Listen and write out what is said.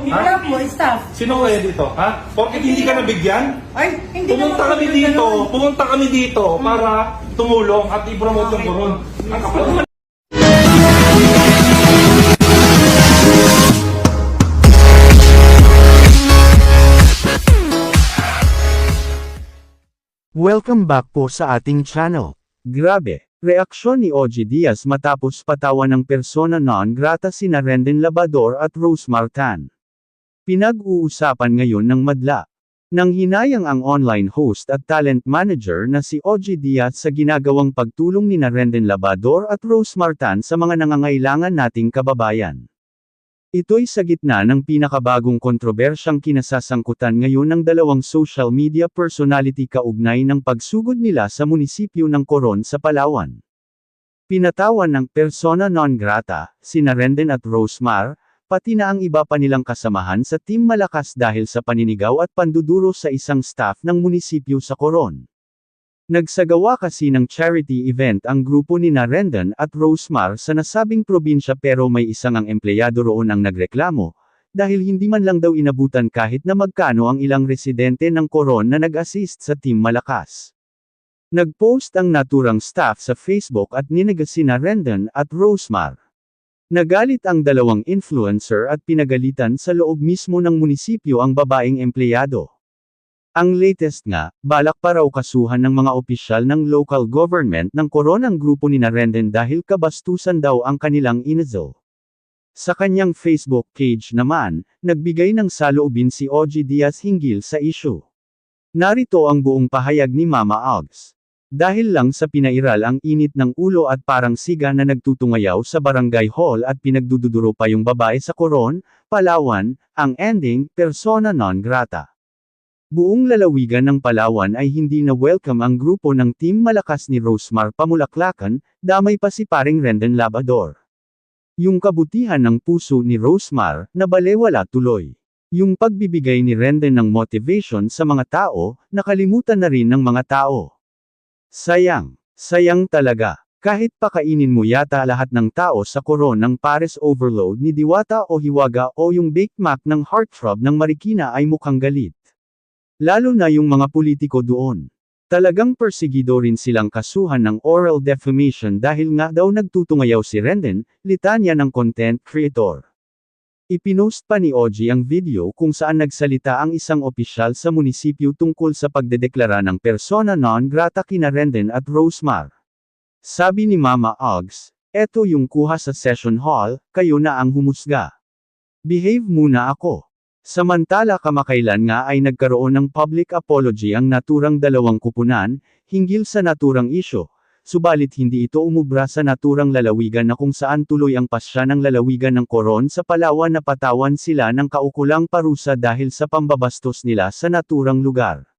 dito? Lang po, staff. Sino kaya dito? Ha? Porkit hindi ka nabigyan? Ay, hindi Pumunta naman kami dito, ganun. pumunta kami dito para tumulong at i-promote yung. Ang kapal naman. Welcome back po sa ating channel. Grabe, reaksyon ni OG Diaz matapos patawan ng persona non grata sina Rendon Labador at Rose Martan. Pinag-uusapan ngayon ng madla. Nang hinayang ang online host at talent manager na si OG Diaz sa ginagawang pagtulong ni Rendon Labador at Rose Martan sa mga nangangailangan nating kababayan. Ito'y sa gitna ng pinakabagong kontrobersyang kinasasangkutan ngayon ng dalawang social media personality kaugnay ng pagsugod nila sa munisipyo ng Coron sa Palawan. Pinatawan ng persona non grata, sina Renden at Rosemar, pati na ang iba pa nilang kasamahan sa Team Malakas dahil sa paninigaw at panduduro sa isang staff ng munisipyo sa Coron. Nagsagawa kasi ng charity event ang grupo ni Narendon at Rosemar sa nasabing probinsya pero may isang ang empleyado roon ang nagreklamo, dahil hindi man lang daw inabutan kahit na magkano ang ilang residente ng Coron na nag-assist sa Team Malakas. Nagpost ang naturang staff sa Facebook at ninaga sina Rendon at Rosemar. Nagalit ang dalawang influencer at pinagalitan sa loob mismo ng munisipyo ang babaeng empleyado. Ang latest nga, balak pa raw kasuhan ng mga opisyal ng local government ng koronang grupo ni Narenden dahil kabastusan daw ang kanilang inazal. Sa kanyang Facebook page naman, nagbigay ng saloobin si OG Diaz hinggil sa issue. Narito ang buong pahayag ni Mama Ogs. Dahil lang sa pinairal ang init ng ulo at parang siga na nagtutungayaw sa barangay hall at pinagdududuro pa yung babae sa koron, Palawan, ang ending, persona non grata. Buong lalawigan ng Palawan ay hindi na welcome ang grupo ng Team Malakas ni Rosemar Pamulaklakan, damay pa si paring Rendon Labador. Yung kabutihan ng puso ni Rosemar, nabalewala tuloy. Yung pagbibigay ni Rendon ng motivation sa mga tao, nakalimutan na rin ng mga tao. Sayang, sayang talaga. Kahit pakainin mo yata lahat ng tao sa koron ng Pares Overload ni Diwata o Hiwaga o yung Baked Mac ng Heartthrob ng Marikina ay mukhang galit. Lalo na yung mga politiko doon. Talagang persigido rin silang kasuhan ng oral defamation dahil nga daw nagtutungayaw si Rendon, litanya ng content creator. Ipinost pa ni Oji ang video kung saan nagsalita ang isang opisyal sa munisipyo tungkol sa pagdedeklara ng persona non grata kina Rendon at Rosemar. Sabi ni Mama Ogs, eto yung kuha sa session hall, kayo na ang humusga. Behave muna ako. Samantala kamakailan nga ay nagkaroon ng public apology ang naturang dalawang kupunan, hinggil sa naturang isyo, subalit hindi ito umubra sa naturang lalawigan na kung saan tuloy ang pasya ng lalawigan ng Coron sa Palawan na patawan sila ng kaukulang parusa dahil sa pambabastos nila sa naturang lugar.